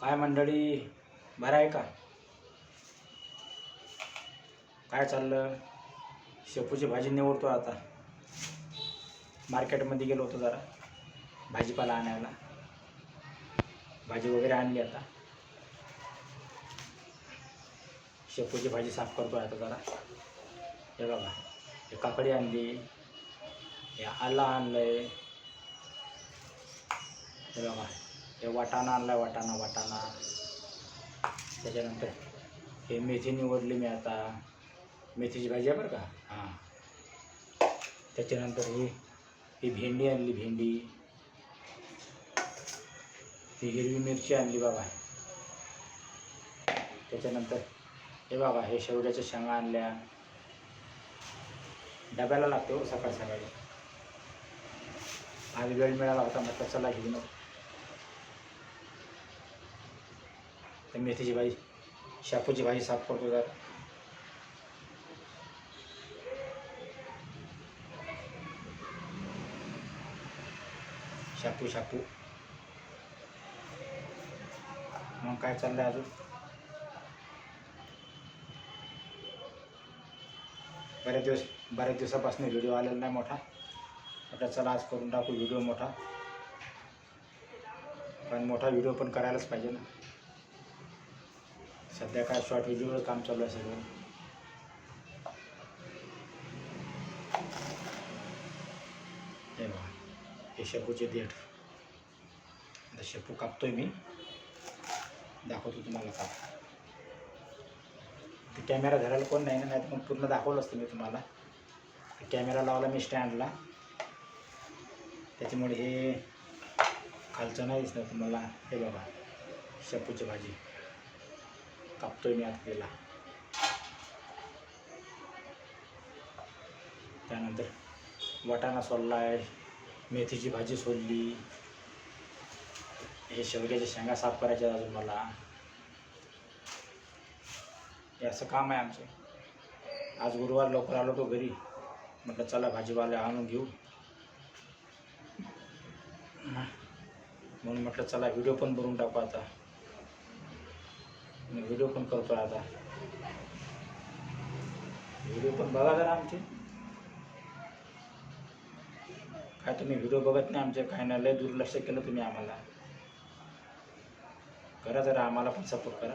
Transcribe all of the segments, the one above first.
काय मंडळी? बरं आहे का? काय चाललं? शेपूची भाजी निवडतो आता. मार्केटमध्ये गेलो होतो जरा भाजीपाला आणायला. भाजी वगैरे आणली आता. शेपूची भाजी साफ करतो आता जरा. हे बघा हे काकडी आणली हे आलं आहे हे बघा. हे वाटाणा आणला वाटाणा वाटाणा. त्याच्यानंतर हे मेथी निवडली मी आता. मेथीची भाजी आहे बरं का? हां. त्याच्यानंतर ही ही भेंडी आणली भेंडी. ही हिरवी मिरची आणली बाबा. त्याच्यानंतर हे बाबा हे शेवड्याच्या शेंगा आणल्या. डब्याला लागते हो सकाळ सकाळी आज वेळ मिळाला होता म्हटलं चला घेऊन तर मेथीची भाजी शापूची भाजी साफ करतो जरा शापू शापू. मग काय चाललंय अजून? बऱ्याच दिवस बऱ्याच दिवसापासून व्हिडिओ आलेला नाही मोठा. आता चला आज करून टाकू व्हिडिओ मोठा. पण मोठा व्हिडिओ पण करायलाच पाहिजे ना. सध्या काय शॉर्ट व्हिडिओवर काम चालू आहे सगळं. हे बघा हे शेपूचे देठ. आता शेपू कापतोय मी. दाखवतो तुम्हाला काप. ते कॅमेरा धरायला कोण नाही ना नाही पण मग पूर्ण दाखवलं असतं मी तुम्हाला. कॅमेरा लावला मी स्टँडला त्याच्यामुळे हे खालचं नाही दिसणार तुम्हाला. हे बघा शेपूची भाजी. कापतोय मी आता त्यानंतर वाटाणा सोलला आहे मेथीची भाजी सोलली हे शेवग्याच्या शेंगा साफ करायच्या अजून मला. हे असं काम आहे आमचं. आज गुरुवार लवकर आलो तो घरी. म्हटलं चला भाजीपाला आणून घेऊ. म्हणून म्हटलं चला व्हिडिओ पण बनवून टाकू आता. मी व्हिडिओ पण करतो आता. व्हिडिओ पण बघा जरा आमचे. काय तुम्ही व्हिडिओ बघत नाही आमचे? काय नाही? लय दुर्लक्ष केलं तुम्ही आम्हाला. करा जरा आम्हाला पण सपोर्ट करा.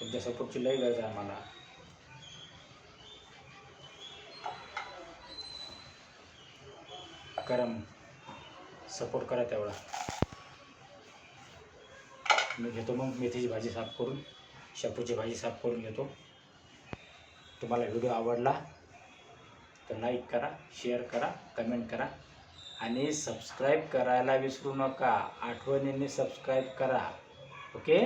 तुमच्या सपोर्टची लय गरज आहे आम्हाला. करा सपोर्ट करा तेवढा. मी घेतो मग मेथीची भाजी साफ करून शेपूची भाजी साफ करून घेतो. तुम्हाला व्हिडिओ आवडला तर लाईक करा शेअर करा कमेंट करा आणि सबस्क्राईब करायला विसरू नका. आठवणीने सबस्क्राईब करा. ओके